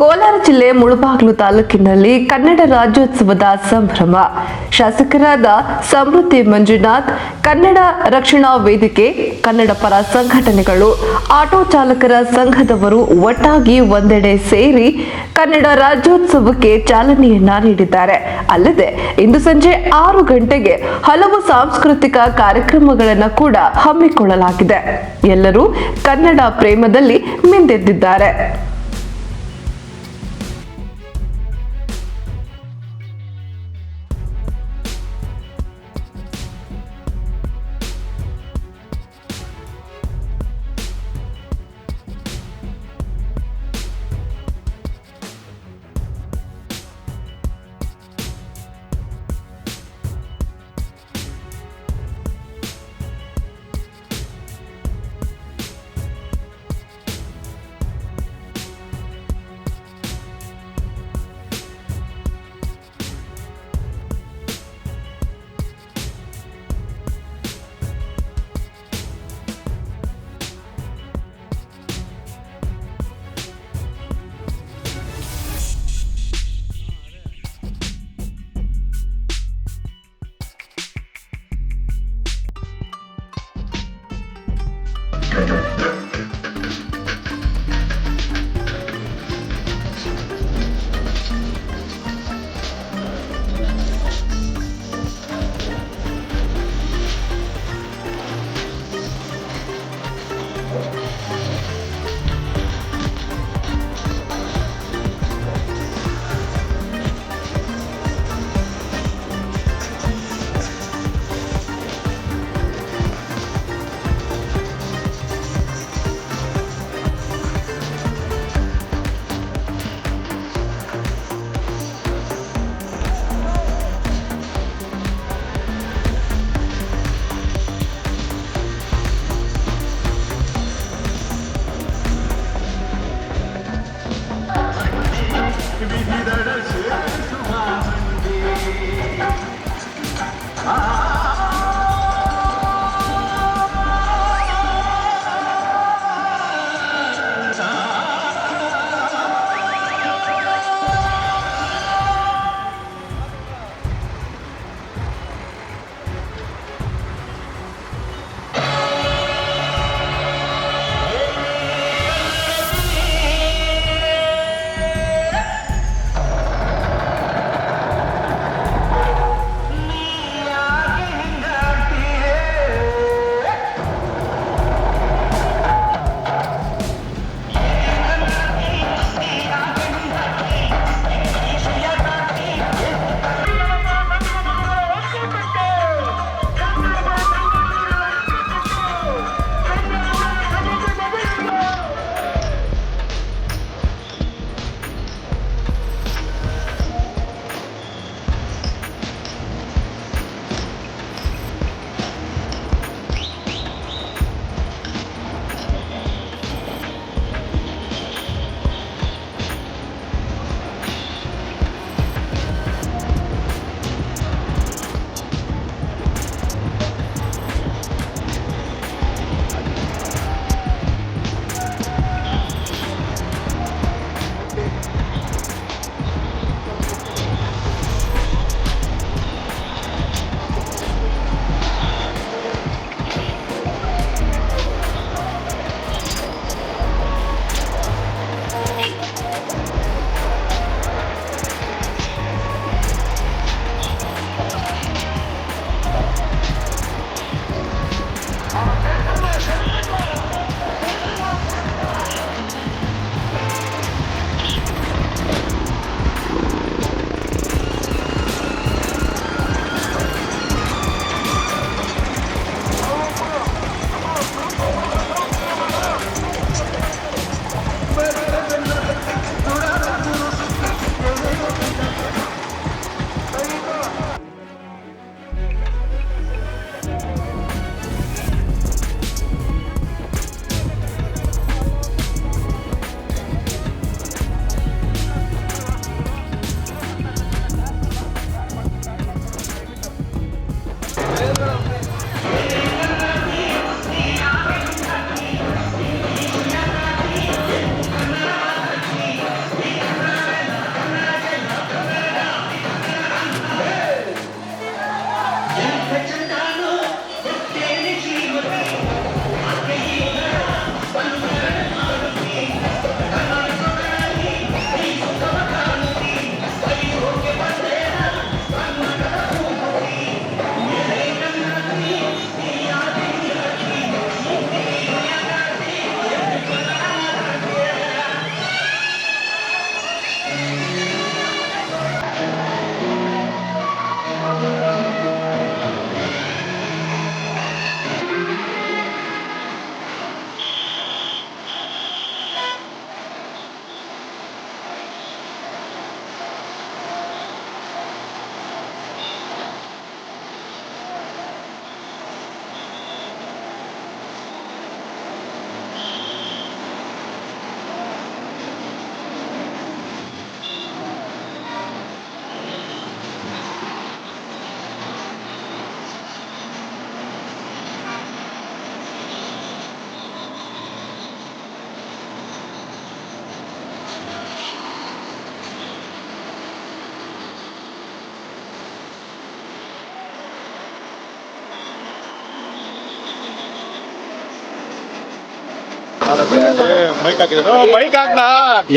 ಕೋಲಾರ ಜಿಲ್ಲೆ ಮುಳುಬಾಗ್ಲು ತಾಲೂಕಿನಲ್ಲಿ ಕನ್ನಡ ರಾಜ್ಯೋತ್ಸವದ ಸಂಭ್ರಮ. ಶಾಸಕರಾದ ಸಮೃದ್ಧಿ ಮಂಜುನಾಥ್, ಕನ್ನಡ ರಕ್ಷಣಾ ವೇದಿಕೆ, ಕನ್ನಡ ಪರ ಸಂಘಟನೆಗಳು, ಆಟೋ ಚಾಲಕರ ಸಂಘದವರು ಒಟ್ಟಾಗಿ ಒಂದೆಡೆ ಸೇರಿ ಕನ್ನಡ ರಾಜ್ಯೋತ್ಸವಕ್ಕೆ ಚಾಲನೆಯನ್ನ ನೀಡಿದ್ದಾರೆ. ಅಲ್ಲದೆ ಇಂದು ಸಂಜೆ ಆರು ಗಂಟೆಗೆ ಹಲವು ಸಾಂಸ್ಕೃತಿಕ ಕಾರ್ಯಕ್ರಮಗಳನ್ನು ಕೂಡ ಹಮ್ಮಿಕೊಳ್ಳಲಾಗಿದೆ. ಎಲ್ಲರೂ ಕನ್ನಡ ಪ್ರೇಮದಲ್ಲಿ ಮಿಂದೆದ್ದಿದ್ದಾರೆ.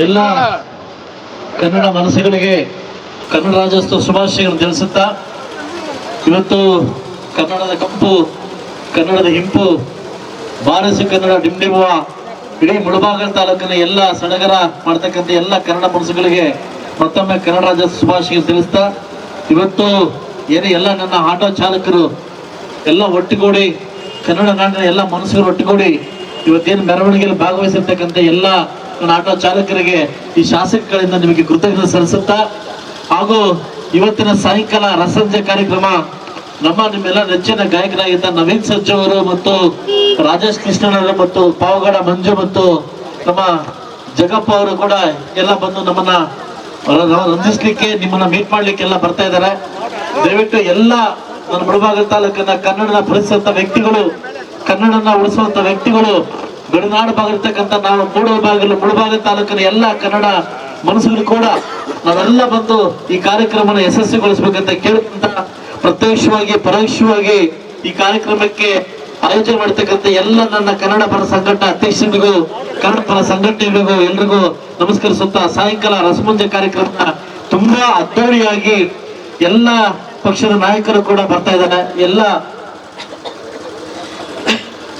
ಎಲ್ಲ ಕನ್ನಡ ಮನಸ್ಸುಗಳಿಗೆ, ಕನ್ನಡ ರಾಜ್ಯೋತ್ಸವ ಶುಭಾಶಯಗಳನ್ನು ತಿಳಿಸುತ್ತಾ, ಇವತ್ತು ಕನ್ನಡದ ಕಂಪು ಕನ್ನಡದ ಹಿಂಪು, ಬಾರಸು ಕನ್ನಡ ಡಿಂಡಿಮುವ, ಇಡೀ ಮುಳಬಾಗಲ್ ತಾಲೂಕಿನ ಎಲ್ಲ ಸಡಗರ ಮಾಡ್ತಕ್ಕಂಥ ಎಲ್ಲ ಕನ್ನಡ ಮನಸ್ಸುಗಳಿಗೆ ಮತ್ತೊಮ್ಮೆ ಕನ್ನಡ ರಾಜ್ಯೋತ್ಸವ ಶುಭಾಶಯಗಳು ತಿಳಿಸ್ತಾ, ಇವತ್ತು ಏನು ಎಲ್ಲ ನನ್ನ ಆಟೋ ಚಾಲಕರು ಎಲ್ಲ ಒಟ್ಟುಗೂಡಿ, ಕನ್ನಡ ನಾಡಿನ ಎಲ್ಲ ಮನಸ್ಸುಗಳು ಒಟ್ಟುಗೂಡಿ ಇವತ್ತೇನು ಮೆರವಣಿಗೆಯಲ್ಲಿ ಭಾಗವಹಿಸಿರ್ತಕ್ಕಂಥ ಎಲ್ಲ ನನ್ನ ಆಟೋ ಚಾಲಕರಿಗೆ ಈ ಶಾಸಕಗಳಿಂದ ನಿಮಗೆ ಕೃತಜ್ಞತೆ ಸಲ್ಲಿಸುತ್ತಾ, ಹಾಗೂ ಇವತ್ತಿನ ಸಾಯಂಕಾಲ ರಸಂಜೆ ಕಾರ್ಯಕ್ರಮ ನಮ್ಮ ನಿಮ್ಮೆಲ್ಲ ನೆಚ್ಚಿನ ಗಾಯಕರಾಗಿದ್ದ ನವೀನ್ ಸಜ್ಜು ಮತ್ತು ರಾಜೇಶ್ ಕೃಷ್ಣನವರು ಮತ್ತು ಪಾವಗಡ ಮಂಜು ಮತ್ತು ನಮ್ಮ ಜಗಪ್ಪ ಅವರು ಕೂಡ ಎಲ್ಲ ಬಂದು ನಮ್ಮನ್ನ ರಂಜಿಸ್ಲಿಕ್ಕೆ, ನಿಮ್ಮನ್ನ ಮೀಟ್ ಮಾಡ್ಲಿಕ್ಕೆ ಎಲ್ಲ ಬರ್ತಾ ಇದ್ದಾರೆ. ದಯವಿಟ್ಟು ಎಲ್ಲ ನನ್ನ ಮುಳಬಾಗಲ್ ತಾಲೂಕಿನ ಕನ್ನಡದ ಬೆಳೆಸುವಂತ ವ್ಯಕ್ತಿಗಳು ಕನ್ನಡನ ಉಳಿಸುವಂತ ವ್ಯಕ್ತಿಗಳು ಗಡಿನಾಡು ಭಾಗ ಇರ್ತಕ್ಕಂಥ ನಾವು ಮೂಡಲ ಭಾಗ ಮುಳುಭಾಗ ತಾಲೂಕಿನ ಎಲ್ಲ ಕನ್ನಡ ಮನಸ್ಸುಗಳು ಕೂಡ ನಾವೆಲ್ಲ ಬಂದು ಈ ಕಾರ್ಯಕ್ರಮನ ಯಶಸ್ವಿಗೊಳಿಸ್ಬೇಕಂತ ಕೇಳ್ಕೊಂತ ಪ್ರತ್ಯಕ್ಷವಾಗಿ, ಪರೋಕ್ಷವಾಗಿ ಈ ಕಾರ್ಯಕ್ರಮಕ್ಕೆ ಆಯೋಜನೆ ಮಾಡ್ತಕ್ಕಂಥ ಎಲ್ಲ ನನ್ನ ಕನ್ನಡ ಪರ ಸಂಘಟನಾ ಅಧ್ಯಕ್ಷರಿಗೂ, ಕನ್ನಡ ಪರ ಸಂಘಟನೆಗಳಿಗೂ ಎಲ್ರಿಗೂ ನಮಸ್ಕರಿಸುತ್ತಾ ಸಾಯಂಕಾಲ ರಸಮಂಜ ಕಾರ್ಯಕ್ರಮ ತುಂಬಾ ಅದ್ದೂರಿಯಾಗಿ ಎಲ್ಲ ಪಕ್ಷದ ನಾಯಕರು ಕೂಡ ಬರ್ತಾ ಇದ್ದಾರೆ. ಎಲ್ಲ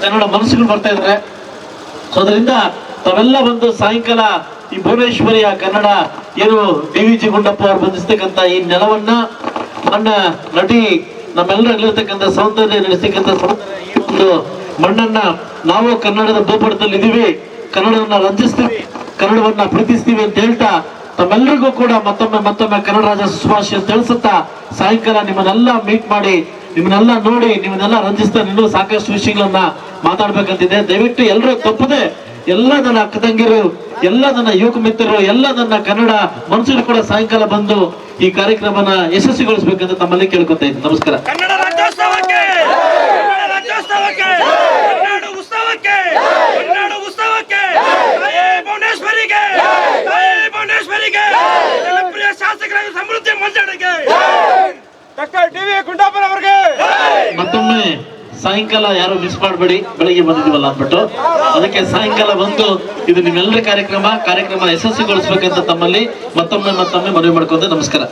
ಕನ್ನಡ ಮನಸ್ಸುಗಳು ಬರ್ತಾ ಇದ್ದಾರೆ ಸೊ ಅದರಿಂದ ತಾವೆಲ್ಲ ಬಂದು ಸಾಯಂಕಾಲ ಈ ಭುವನೇಶ್ವರಿಯ ಕನ್ನಡ ಏನು ಡಿ ವಿ ಜಿ ಗುಂಡಪ್ಪ ಅವರು ಬಂಧಿಸ್ತಕ್ಕಂಥ ಈ ನೆಲವನ್ನ, ಮಣ್ಣ ನಟಿ ನಮ್ಮೆಲ್ಲರಲ್ಲಿರ್ತಕ್ಕಂಥ ಸೌಂದರ್ಯ ನಡೆಸ್ತಕ್ಕಂಥ ಸೌಂದರ್ಯ ಈ ಒಂದು ಮಣ್ಣನ್ನ ನಾವು ಕನ್ನಡದ ಭೂಪಟದಲ್ಲಿ ಇದೀವಿ. ಕನ್ನಡವನ್ನ ರಂಜಿಸ್ತೀವಿ, ಕನ್ನಡವನ್ನ ಪ್ರೀತಿಸ್ತೀವಿ ಅಂತ ಹೇಳ್ತಾ ತಮ್ಮೆಲ್ಲರಿಗೂ ಕೂಡ ಮತ್ತೊಮ್ಮೆ ಮತ್ತೊಮ್ಮೆ ಕನ್ನಡ ರಾಜ ಸುಭಾಷ್ ತಿಳಿಸುತ್ತಾ ಸಾಯಂಕಾಲ ನಿಮ್ಮನ್ನೆಲ್ಲ ಮೀಟ್ ಮಾಡಿ ನಿಮ್ಮನ್ನೆಲ್ಲ ನೋಡಿ, ನಿಮ್ಮನ್ನೆಲ್ಲ ರಂಜಿಸ್ತಾ ಇನ್ನೂ ಸಾಕಷ್ಟು ವಿಷಯಗಳನ್ನ ಮಾತಾಡ್ಬೇಕಂತಿದೆ ದಯವಿಟ್ಟು ಎಲ್ಲರೂ ತಪ್ಪದೆ ಎಲ್ಲ ನನ್ನ ಅಕ್ಕ ತಂಗಿರು ಎಲ್ಲ ನನ್ನ ಯುವಕ ಮಿತ್ರರು, ಎಲ್ಲ ನನ್ನ ಕನ್ನಡ ಮನುಷ್ಯರು ಕೂಡ ಸಾಯಂಕಾಲ ಬಂದು ಈ ಕಾರ್ಯಕ್ರಮನ ಯಶಸ್ವಿಗೊಳಿಸಬೇಕಂತ ತಮ್ಮಲ್ಲಿ ಕೇಳ್ಕೊತಾ ಇದ್ದೀನಿ. ನಮಸ್ಕಾರ ಕನ್ನಡ ರಾಜ್ಯೋತ್ಸವಕ್ಕೆ ಕನ್ನಡ ರಾಜ್ಯೋತ್ಸವಕ್ಕೆ ಕನ್ನಡ ಉತ್ಸವಕ್ಕೆ ಕನ್ನಡ ಉತ್ಸವಕ್ಕೆ ತಾಯೇ ಭುವನೇಶ್ವರಿಗೆ ತಾಯೇ ಭುವನೇಶ್ವರಿಗೆ ಜನಪ್ರಿಯ ಶಾಸಕರಾಗಿ ಸಮೃದ್ಧಿ ಮಂಜಡಿಗೆ ಡಾಕ್ಟರ್ ಟಿ ವಿ ಗುಂಡಪ್ಪನವರಿಗೆ ಮತ್ತೊಮ್ಮೆ ಸಾಯಂಕಾಲ ಯಾರು ಮಿಸ್ ಮಾಡಬೇಡಿ, ಬೆಳಿಗ್ಗೆ ಬಂದಿದ್ದೀವಲ್ಲ ಅಂದ್ಬಿಟ್ಟು. ಅದಕ್ಕೆ ಸಾಯಂಕಾಲ ಬಂದು ಇದು ನಿಮ್ಮೆಲ್ಲರ ಕಾರ್ಯಕ್ರಮ ಕಾರ್ಯಕ್ರಮ ಯಶಸ್ವಿಗೊಳಿಸ್ಬೇಕಂತ ತಮ್ಮಲ್ಲಿ ಮತ್ತೊಮ್ಮೆ ಮತ್ತೊಮ್ಮೆ ಮನವಿ ಮಾಡ್ಕೊಂಡು ನಮಸ್ಕಾರ.